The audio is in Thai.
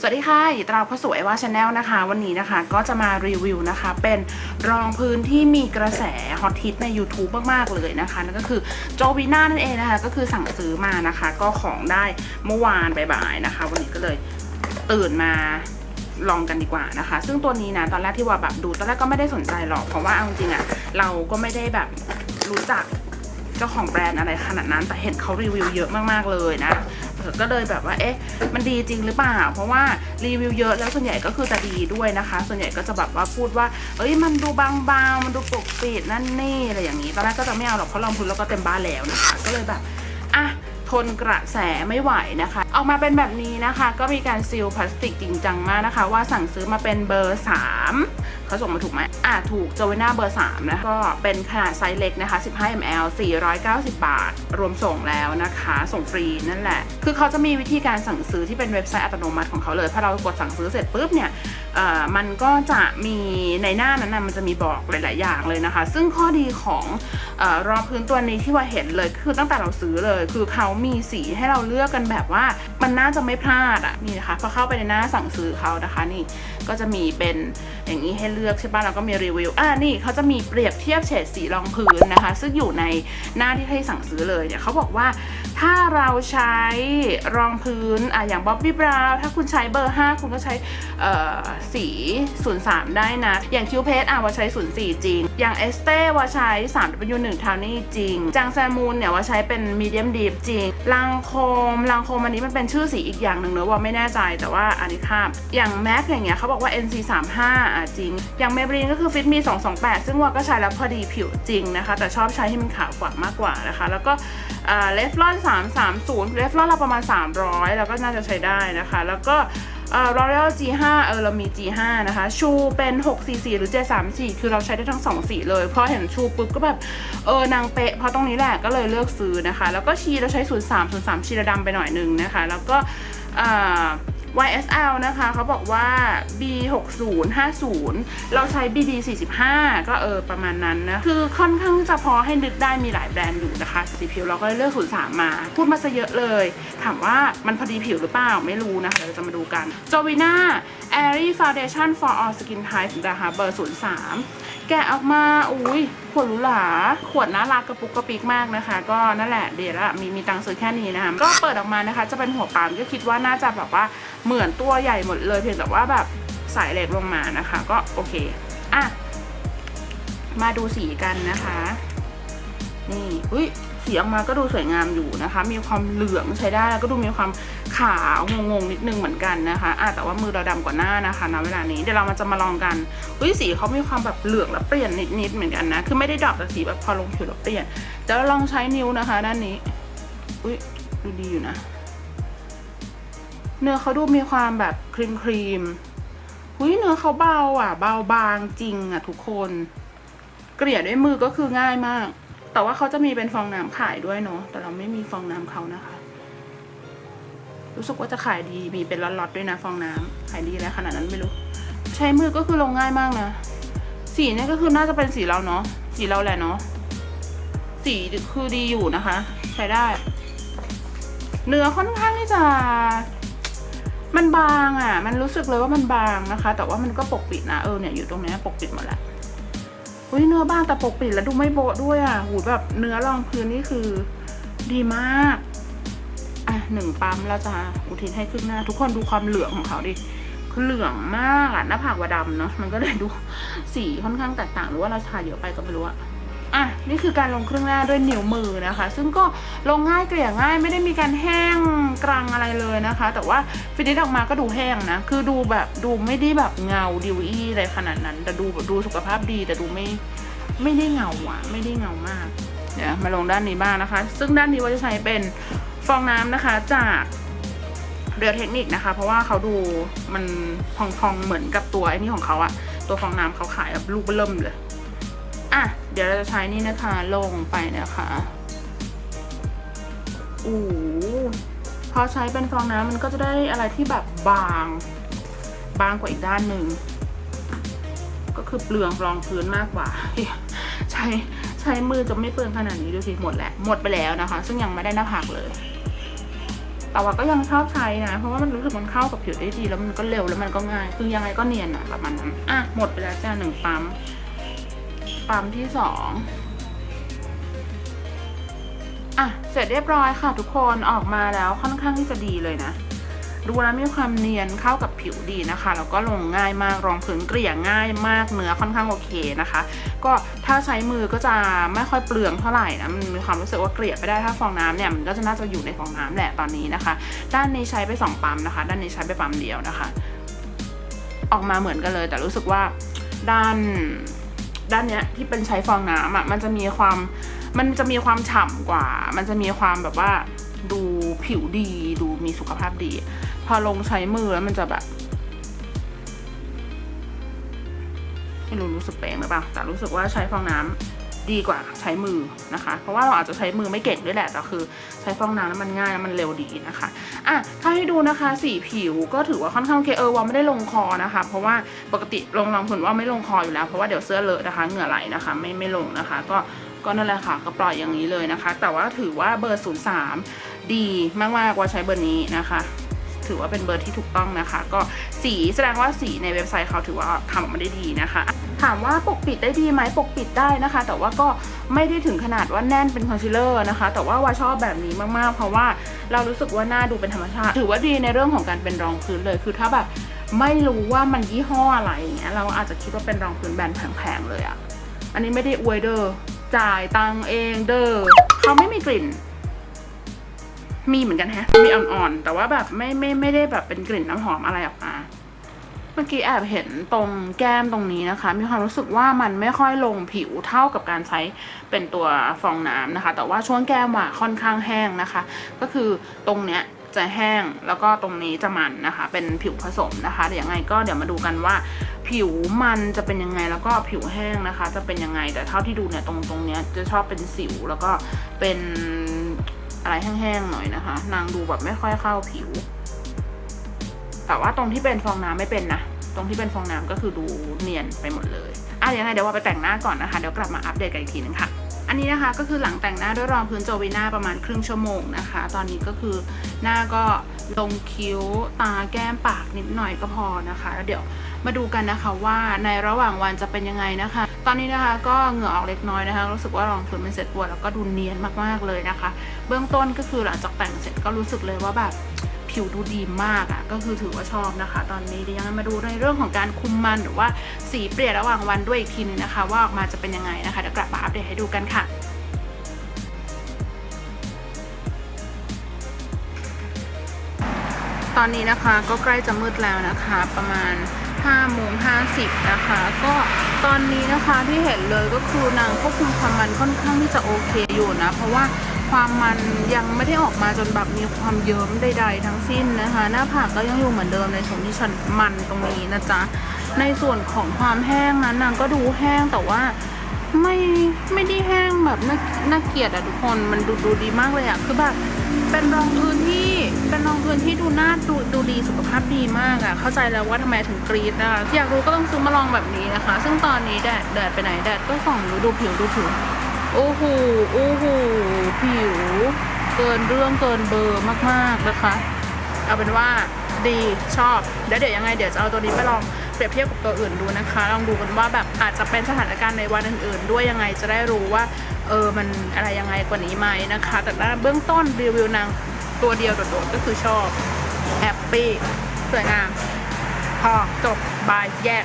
สวัสดีค่ะยิตรับเข้าสู่ไอว่าชาแนลนะคะ วันนี้นะคะก็จะมารีวิวนะคะ เป็นรองพื้นที่มีกระแสฮอตฮิตใน YouTube มาก ๆ เลยนะคะนั่นก็คือโจวีน่านั่นเองนะคะ ก็คือสั่งซื้อมานะคะ ก็ของได้เมื่อวานบ่ายๆนะคะ วันนี้ก็เลยตื่นมาลองกันดีกว่านะคะ ซึ่งตัวนี้นะตอนแรกที่ว่าแบบดูตอนแรกก็ไม่ได้สนใจหรอกเพราะว่าเอาจริงๆอะเราก็ไม่ได้แบบรู้จักเจ้าของแบรนด์อะไรขนาดนั้นแต่เห็นเขารีวิวเยอะมากๆเลยนะ ก็เลยแบบว่าเอ๊ะมันดีจริงหรือเปล่า เพราะว่ารีวิวเยอะแล้วส่วนใหญ่ก็คือจะดีด้วยนะคะ ส่วนใหญ่ก็จะแบบว่าพูดว่าเอ้ยมันดูบางๆมันดูปกปิดนั่นนี่อะไรอย่างนี้ตอนแรกก็จะไม่เอาหรอกเพราะลองพื้นแล้วก็เต็มบ้านแล้วนะคะ ก็เลยแบบอะทนกระแสไม่ไหวนะคะออกมาเป็นแบบนี้นะคะ ก็มีการซีลพลาสติกจริงจังมากนะคะ ว่าสั่งซื้อมาเป็นเบอร์ 3เขาส่งมาถูกไหมอะถูกเจวิน่าเบอร์ 3 นะ ก็เป็นขนาดไซส์เล็กนะคะ 15 ml 490 บาท รวมส่งแล้วนะคะ ส่งฟรีนั่นแหละ คือเขาจะมีวิธีการสั่งซื้อที่เป็นเว็บไซต์อัตโนมัติของเขาเลยพอเรากดสั่งซื้อเสร็จปุ๊บเนี่ยเอ่อมันก็จะมีในหน้านั้นนะมันจะมีบอกหลาย ๆ อย่างเลยนะคะ ซึ่งข้อดีของออรองพื้นตัวนี้ที่ว่าเห็นเลยคือตั้งแต่เราซื้อเลย คือเขามีสีให้เราเลือกกันแบบว่ามันน่าจะไม่พลาดอะนี่นะคะพอเข้าไปในหน้าสั่งซื้อเขานะคะนี่ก็จะมีเป็นอย่างนี้ให้เลือกใช่ป่ะแล้วก็มีรีวิวอ่านี่เขาจะมีเปรียบเทียบเฉดสีรองพื้นนะคะ ซึ่งอยู่ในหน้าที่ให้สั่งซื้อเลยเนี่ยเขาบอกว่า ถ้าเราใช้รองพื้นอะอย่างบ๊อบบี้บราวถ้าคุณใช้เบอร์ 5 คุณก็ใช้สี 03 ได้นะ อย่างคิวเพสอะว่าใช้ 04 จริง อย่างเอสเต้ว่าใช้ 3W1 ทาวนี่จริง จางแซมูนเนี่ยว่าใช้เป็นมีเดียมดีฟจริงลังโคมลังโคมอันนี้มันเป็นชื่อสีอีกอย่างหนึ่งเนอะว่าไม่แน่ใจแต่ว่าอันนี้ข้ามอย่างแม็กอย่างเงี้ยเขาบอกว่า NC35 อะจริง อย่างเมบรีนก็คือฟิตมี228 ซึ่งว่าก็ใช้แล้วพอดีผิวจริงนะคะ แต่ชอบใช้ให้มันขาวกว่ามากกว่านะคะ แล้วก็ เลฟลอน330เลฟลอนเราประมาณ 300 แล้วก็น่าจะใช้ได้นะคะ แล้วก็เอ่อ L'Oreal G5 เออเรามี G5 นะคะ ชูเป็น 644 หรือ734 คือเราใช้ได้ทั้ง 2 สีเลยพอเห็นชูปุ๊บก็แบบ เออนางเป๊ะ เพราะตรงนี้แหละก็เลยเลือกซื้อนะคะ แล้วก็ชีเราใช้ 03 03 ชีระดำไปหน่อยนึงนะคะ แล้วก็อ่า YSL นะคะเขาบอกว่า B6050 เราใช้ BD45 ก็เออประมาณนั้นนะ คือค่อนข้างจะพอให้นึกได้มีหลายแบรนด์อยู่นะคะสีผิวเราก็เลือก 03 มา พูดมาซะเยอะเลย ถามว่ามันพอดีผิวหรือเปล่าไม่รู้นะคะเดี๋ยวเราจะมาดูกัน Jovina Airy Foundation for All Skin Types นะคะเบอร์ 03 แกะออกมาอุ้ยขวดหรูหราขวดน่ารักกระปุกกระปิกมากนะคะ ก็นั่นแหละเดี๋ยวละมีมีตังค์ซื้อแค่นี้นะคะก็เปิดออกมานะคะ จะเป็นหัวปั๊มก็คิดว่าน่าจะแบบว่าเหมือนตัวใหญ่หมดเลยเพียงแต่ว่าแบบใสายเล็กลงมานะคะ ก็โอเคอะมาดูสีกันนะคะ นี่อุ้ยสีออกมาก็ดูสวยงามอยู่นะคะ มีความเหลืองใช้ได้แล้วก็ดูมีความ ขาวงงๆนิดนึงเหมือนกันนะคะอะแต่ว่ามือเราดำกว่าหน้านะคะณเวลานี้เดี๋ยวเรามาจะมาลองกันอุ้ยสีเขามีความแบบเหลืองแล้วเปลี่ยนนิดๆเหมือนกันนะคือไม่ได้ดรอปแต่สีแบบพอลงผิวแล้วเปลี่ยนเดี๋ยวเราลองใช้นิ้วนะคะ ด้านนี้อุ้ยดูดีอยู่นะ เนื้อเขาดูมีความแบบครีมครีมอุ้ยเนื้อเขาเบาอะ เบาบางจริงอะทุกคน เกลี่ยด้วยมือก็คือง่ายมาก แต่ว่าเขาจะมีเป็นฟองน้ำขายด้วยเนาะแต่เราไม่มีฟองน้ำเขานะคะ รู้สึกว่าจะขายดีมีเป็นล็อตๆด้วยนะฟองน้ำขายดีแล้วขนาดนั้นไม่รู้ ใช้มือก็คือลงง่ายมากนะ สีเนี่ยก็คือน่าจะเป็นสีเราเนาะสีเราแหละเนาะสีคือดีอยู่นะคะ ใช้ได้ เนื้อค่อนข้างที่จะมันบางอะ มันรู้สึกเลยว่ามันบางนะคะ แต่ว่ามันก็ปกปิดนะเออเนี่ยอยู่ตรงนี้ปกปิดหมดแล้วอุ้ยเนื้อบางแต่ปกปิดแล้วดูไม่โบด้วยอะหูแบบเนื้อรองพื้นนี่คือดีมาก หนึ่งปั๊มเราจะอุทิศให้ครึ่งหน้า ทุกคนดูความเหลืองของเขาดิคือเหลืองมากอะหน้าผากว่าดำเนาะมันก็เลยดูสีค่อนข้างแตกต่างหรือว่าเราทาเยอะไปก็ไม่รู้อะอะนี่คือการลงเครื่องหน้าด้วยนิ้วมือนะคะ ซึ่งก็ลงง่ายเกลี่ยง่ายไม่ได้มีการแห้งกรังอะไรเลยนะคะ แต่ว่าฟินิชออกมาก็ดูแห้งนะ คือดูแบบดูไม่ได้แบบเงาดิวอี้อะไรขนาดนั้น แต่ดูแบบดูสุขภาพดีแต่ดูไม่ไม่ได้เงาอะไม่ได้เงามากเดี๋ยวมาลงด้านนี้บ้างนะคะ ซึ่งด้านนี้ว่าจะใช้เป็น ฟองน้ำนะคะจากเรือเทคนิคนะคะ เพราะว่าเขาดูมันพองๆเหมือนกับตัวไอ้นี่ของเขาอะตัวฟองน้ำเขาขายแบบลูกเริ่มเลย อะ เดี๋ยวเราจะใช้นี่นะคะลงไปนะคะอู้พอใช้เป็นฟองน้ำมันก็จะได้อะไรที่แบบบาง บางกว่าอีกด้านหนึ่งก็คือเปลืองรองพื้นมากกว่า ใช้ใช้มือจะไม่เปลืองขนาดนี้ดูสิหมดแล้วหมดไปแล้วนะคะ ซึ่งยังไม่ได้หน้าผากเลย แต่ว่าก็ยังชอบใช้นะ เพราะว่ามันรู้สึกมันเข้ากับผิวได้ดี แล้วมันก็เร็วแล้วมันก็ง่าย คือยังไงก็เนียนอะประมาณนั้นอะหมดไปแล้วจ้าหนึ่งปั๊ม ปั๊มที่สองอะเสร็จเรียบร้อยค่ะทุกคนออกมาแล้วค่อนข้างที่จะดีเลยนะ ดูแล้วมีความเนียนเข้ากับผิวดีนะคะ แล้วก็ลงง่ายมากรองพื้นเกลี่ยง่ายมากเนื้อค่อนข้างโอเคนะคะ ก็ถ้าใช้มือก็จะไม่ค่อยเปลืองเท่าไหร่นะมันมีความรู้สึกว่าเกลี่ยไปได้ถ้าฟองน้ำเนี่ยมันก็จะน่าจะอยู่ในฟองน้ำแหละตอนนี้นะคะ ด้านนี้ใช้ไปสองปั๊มนะคะ ด้านนี้ใช้ไปปั๊มเดียวนะคะ ออกมาเหมือนกันเลย แต่รู้สึกว่าด้านด้านเนี้ยที่เป็นใช้ฟองน้ำอะมันจะมีความมันจะมีความฉ่ำกว่า มันจะมีความแบบว่า ดูผิวดีดูมีสุขภาพดี พอลงใช้มือแล้วมันจะแบบไม่รู้รู้สึกแปลงหรือเปล่าแต่รู้สึกว่าใช้ฟองน้ำดีกว่าใช้มือนะคะ เพราะว่าเราอาจจะใช้มือไม่เก่งด้วยแหละแต่คือ ใช้ฟองน้ำแล้วมันง่ายแล้วมันเร็วดีนะคะอะถ้าให้ดูนะคะสีผิวก็ถือว่าค่อนข้างโอเคเออว่าไม่ได้ลงคอนะคะ เพราะว่าปกติลงรองผืนว่าไม่ลงคออยู่แล้วเพราะว่าเดี๋ยวเสื้อเลอะนะคะ เหงื่อไหลนะคะ ไม่ไม่ลงนะคะ ก็ ก็นั่นแหละค่ะก็ปล่อยอย่างนี้เลยนะคะ แต่ว่าถือว่าเบอร์ 03 ดีมากๆกว่าใช้เบอร์นี้นะคะ ถือว่าเป็นเบอร์ที่ถูกต้องนะคะ ก็สีแสดงว่าสีในเว็บไซต์เขาถือว่าทำออกมาได้ดีนะคะถามว่าปกปิดได้ดีไหมปกปิดได้นะคะ แต่ว่าก็ไม่ได้ถึงขนาดว่าแน่นเป็นคอนซีลเลอร์นะคะ แต่ว่าว่าชอบแบบนี้มากๆ เพราะว่าเรารู้สึกว่าหน้าดูเป็นธรรมชาติ ถือว่าดีในเรื่องของการเป็นรองพื้นเลย คือถ้าแบบไม่รู้ว่ามันยี่ห้ออะไรอย่างเงี้ยเราอาจจะคิดว่าเป็นรองพื้นแบรนด์แพงๆเลยอะอันนี้ไม่ได้อวยเด้อ จ่ายตังเองเด้อเขาไม่มีกลิ่น มีเหมือนกันแฮะ มีอ่อนๆ แต่ว่าแบบไม่ไม่ไม่ได้แบบเป็นกลิ่นน้ำหอมอะไรออกมา เมื่อกี้แอบเห็นตรงแก้มตรงนี้นะคะ มีความรู้สึกว่ามันไม่ค่อยลงผิวเท่ากับการใช้เป็นตัวฟองน้ำนะคะ แต่ว่าช่วงแก้มอะค่อนข้างแห้งนะคะ ก็คือตรงเนี้ยจะแห้งแล้วก็ตรงนี้จะมันนะคะ เป็นผิวผสมนะคะเดี๋ยวยังไงก็เดี๋ยวมาดูกันว่า ผิวมันจะเป็นยังไงแล้วก็ผิวแห้งนะคะ จะเป็นยังไงแต่เท่าที่ดูเนี่ยตรงตรงเนี้ยจะชอบเป็นสิวแล้วก็เป็นอะไรแห้งๆหน่อยนะคะ นางดูแบบไม่ค่อยเข้าผิว แต่ว่าตรงที่เป็นฟองน้ำไม่เป็นนะตรงที่เป็นฟองน้ำก็คือดูเนียนไปหมดเลยอะยวยังไงเดี๋ยวว่าไปแต่งหน้าก่อนนะคะเดี๋ยวกลับมาอัปเดตกันอีกทีนึงค่ะอันนี้นะคะก็คือหลังแต่งหน้าด้วยรองพื้นโจวีน่าประมาณครึ่งชั่วโมงนะคะ ตอนนี้ก็คือหน้าก็ลงคิ้วตาแก้มปากนิดหน่อยก็พอนะคะ แล้วเดี๋ยว มาดูกันนะคะว่าในระหว่างวันจะเป็นยังไงนะคะ ตอนนี้นะคะก็เหงื่อออกเล็กน้อยนะคะ รู้สึกว่ารองพื้นมันเสร็จตัวแล้วก็ดูเนียนมากๆเลยนะคะ เบื้องต้นก็คือหลังจากแต่งเสร็จก็รู้สึกเลยว่าแบบผิวดูดีมากอะ่ะก็คือถือว่าชอบนะคะ ตอนนี้เดี๋ยวยังไงมาดูในเรื่องของการคุมมันหรือว่าสีเปลี่ยนระหว่างวันด้วยอีกทีนึงนะคะ ว่าออกมาจะเป็นยังไงนะคะเดี๋ยวกลับมาอัปเดตให้ดูกันค่ะตอนนี้นะคะก็ใกล้จะมืดแล้วนะคะ ประมาณ 5โมง50 นะคะ ก็ตอนนี้นะคะที่เห็นเลยก็คือนางควบคุมความมันค่อนข้างที่จะโอเคอยู่นะ เพราะว่าความมันยังไม่ได้ออกมาจนแบบมีความเยิ้มใด ๆ ทั้งสิ้นนะคะ หน้าผากก็ยังอยู่เหมือนเดิมในส่วนที่ฉันมันตรงนี้นะจ๊ะ ในส่วนของความแห้งนั้นนางก็ดูแห้งแต่ว่าไม่ไม่ได้แห้งแบบน่าน่าเกลียดอะทุกคนมันดูดูดีมากเลยอะคือแบบเป็นรองพื้นที่เป็นรองพื้นที่ดูหน้าดูดูดีสุขภาพดีมากอะเข้าใจแล้วว่าทำไมถึงกรี๊ดนะคะอยากรู้ก็ต้องซื้อมาลองแบบนี้นะคะ ซึ่งตอนนี้แดดแดดไปไหนแดดก็ส่องดูดูผิวดูผิวโอ้โหโอ้โหผิว เกินเรื่องเกินเบอร์มากๆนะคะ เอาเป็นว่าดีชอบ แล้วเดี๋ยวยังไงเดี๋ยวจะเอาตัวนี้ไปลองเปรียบเทียบกับตัวอื่นดูนะคะ ลองดูกันว่าแบบอาจจะเป็นสถานการณ์ในวันอื่น ๆ ด้วยยังไงจะได้รู้ว่าเออมันอะไรยังไงกว่านี้ไหมนะคะ แต่เบื้องต้นรีวิวนางตัวเดียวโดดๆก็คือชอบแฮปปี้ สวยงาม พอจบบายแยก